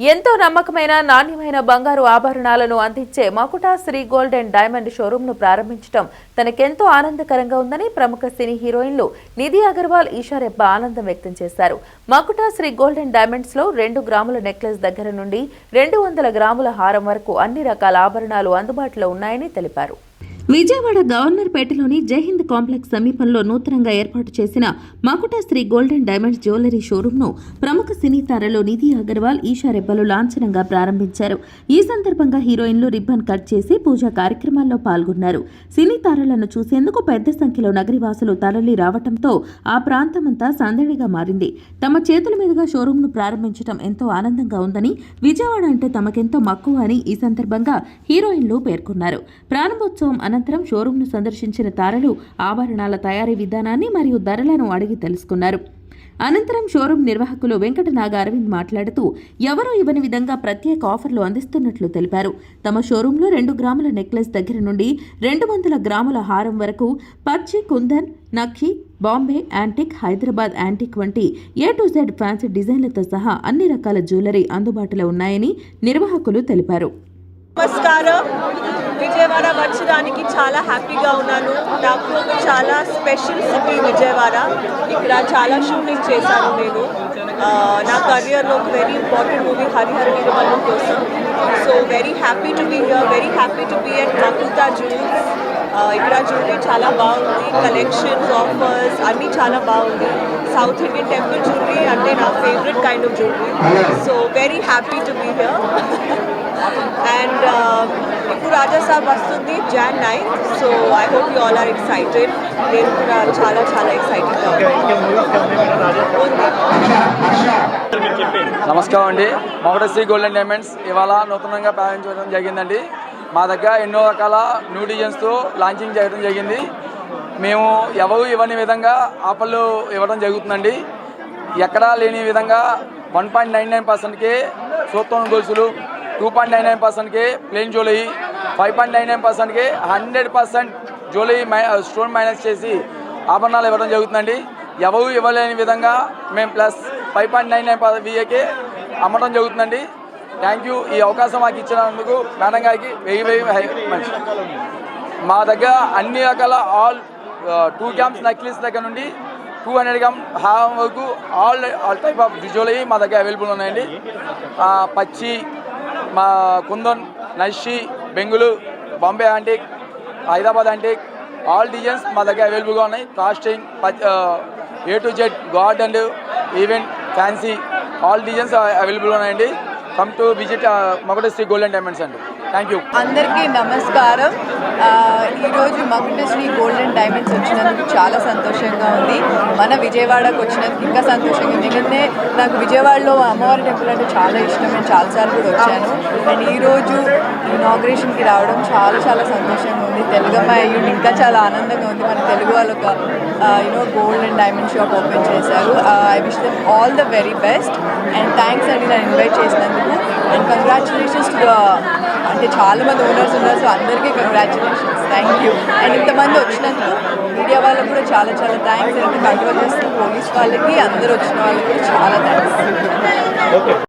ఎంతో నమ్మకమైన నాణ్యమైన బంగారు ఆభరణాలను అందించే Makuta Sri gold and diamond షోరూంను ప్రారంభించడం తనకెంతో ఆనందకరంగా ఉందని ప్రముఖ సినీ హీరోయిన్లు నిధి అగర్వాల్ ఈషారెబ్బ ఆనందం వ్యక్తం చేశారు. మకుటా శ్రీ గోల్డ్ అండ్ డైమండ్స్లో రెండు గ్రాముల నెక్లెస్ దగ్గర నుండి రెండు వందల గ్రాముల హారం వరకు అన్ని రకాల ఆభరణాలు అందుబాటులో ఉన్నాయని తెలిపారు. విజయవాడ గవర్నర్పేటలోని జైహింద్ కాంప్లెక్స్ సమీపంలో నూతనంగా ఏర్పాటు చేసిన Makuta Sri golden diamonds jewellery షోరూంను ప్రముఖ సినీ తారలు నిధి అగర్వాల్ ఈషా రెబ్బలు లాంఛనంగా ప్రారంభించారు. ఈ సందర్భంగా హీరోయిన్లు రిబ్బన్ కట్ చేసి పూజా కార్యక్రమాల్లో పాల్గొన్నారు. సినీ తారలను చూసేందుకు పెద్ద సంఖ్యలో నగరివాసులు తరలి రావటంతో ఆ ప్రాంతమంతా సందడిగా మారింది. తమ చేతుల మీదుగా షోరూంను ప్రారంభించడం ఎంతో ఆనందంగా ఉందని విజయవాడ అంటే తమకెంతో మక్కువ అని ఈ సందర్భంగా హీరోయిన్లు పేర్కొన్నారు. ప్రారంభోత్సవం అనంతరం షోరూంను సందర్శించిన తారలు ఆభరణాల తయారీ విధానాన్ని మరియు ధరలను అడిగి తెలుసుకున్నారు. అనంతరం షోరూం నిర్వాహకులు వెంకటనాగ అరవింద్ మాట్లాడుతూ ఎవరూ ఇవ్వని విధంగా ప్రత్యేక ఆఫర్లు అందిస్తున్నట్లు తెలిపారు. తమ షోరూంలో రెండు గ్రాముల నెక్లెస్ దగ్గర నుండి రెండు వందల గ్రాముల హారం వరకు పచ్చి కుందన్ నఖి బాంబే యాంటిక్ హైదరాబాద్ యాంటిక్ వంటి ఏ టు జెడ్ ఫ్యాన్సీ డిజైన్లతో సహా అన్ని రకాల జ్యువెలరీ అందుబాటులో ఉన్నాయని నిర్వాహకులు తెలిపారు. నమస్కారం. విజయవాడ వచ్చడానికి చాలా హ్యాపీగా ఉన్నాను. నాకు ఒక చాలా స్పెషల్ సిటీ విజయవాడ. ఇక్కడ చాలా షూటింగ్ చేశాను నేను. నా కెరియర్లో ఒక very important movie Harihara Veeramallu కోసం. So very happy to be here very happy to be at Makuta jewels ఇక్కడ జ్యువెలరీ చాలా బాగుంది. కలెక్షన్స్ ఆఫర్స్ అన్నీ చాలా బాగుంది. సౌత్ ఇండియన్ టెంపుల్ జ్యువెలరీ అంటే నా favourite kind of jewellery so very happy to be here and Raja Saab వస్తుంది Jan nine so I hope you all are excited నేను కూడా చాలా చాలా ఎక్సైటెడ్గా ఉంది నమస్కారం అండి. మొదటి శ్రీ గోల్డెన్ డైమండ్స్ ఇవాళ నూతనంగా ప్రారంభించడం జరిగిందండి. మా దగ్గర ఎన్నో రకాల న్యూ డిజైన్స్తో లాంచింగ్ చేయడం జరిగింది. మేము ఎవరు ఇవ్వని విధంగా ఆఫర్లు ఇవ్వడం జరుగుతుందండి. ఎక్కడా లేని విధంగా వన్ పాయింట్ నైన్ నైన్ పర్సెంట్కి సూత్రం గొలుసులు టూ పాయింట్ నైన్ నైన్ పర్సెంట్కి plain jewellery five point nine nine పర్సెంట్కి hundred percent jewellery my stone minus చేసి ఆభరణాలు ఇవ్వడం జరుగుతుందండి. ఎవరు ఇవ్వలేని విధంగా మేము plus five point nine nine విఏకి అమ్మడం జరుగుతుందండి. Thank you. ఈ అవకాశం మాకు ఇచ్చినందుకు మేడం గారికి వెయ్యి వెయ్యి హై- మంచి. మా దగ్గర అన్ని రకాల ఆల్ టూ గ్రామ్స్ నెక్లెస్ దగ్గర నుండి టూ హండ్రెడ్ గ్రామ్ హారం వరకు all all type of jewellery మా దగ్గర అవైలబుల్ ఉన్నాయండి. పచ్చి మా kundan నషి Bengaluru Bombay antique Hyderabad antique all designs మా దగ్గర అవైలబుల్గా ఉన్నాయి. Casting A to Z guard and event fancy all designs అవైలబుల్గా ఉన్నాయండి. Come to visit Makuta Sri golden diamonds అండి థ్యాంక్ యూ అందరికీ నమస్కారం. ఆ, ఈరోజు మకుటశ్రీ గోల్డెన్ డైమండ్స్ వచ్చినందుకు చాలా సంతోషంగా ఉంది. మన విజయవాడకు వచ్చినందుకు ఇంకా సంతోషంగా ఉంది. ఎందుకంటే నాకు విజయవాడలో అమ్మవారి టెంపుల్ అంటే చాలా ఇష్టం. నేను చాలాసార్లు కూడా వచ్చాను. అండ్ ఈరోజు ఇనాగ్రేషన్కి రావడం చాలా చాలా సంతోషంగా ఉంది. తెలుగు అమ్మాయి అయ్యుండి ఇంకా చాలా ఆనందంగా ఉంది. మన తెలుగు వాళ్ళు ఒక you know gold and diamond shop open చేశారు. I wish them all the very best and thanks అండి. నన్ను ఇన్వైట్ చేసినందుకు. కంగ్రాచులేషన్స్ టు అంటే చాలా మంది ఓనర్స్ ఉన్నారు సో అందరికీ కంగ్రాచులేషన్స్ థ్యాంక్ యూ అండ్ ఇంతమంది వచ్చినందుకు మీడియా వాళ్ళకు కూడా చాలా చాలా థ్యాంక్స్ అండ్ కంట్రోల్ చేస్తున్న పోలీస్ వాళ్ళకి అందరూ వచ్చిన వాళ్ళకి చాలా థ్యాంక్స్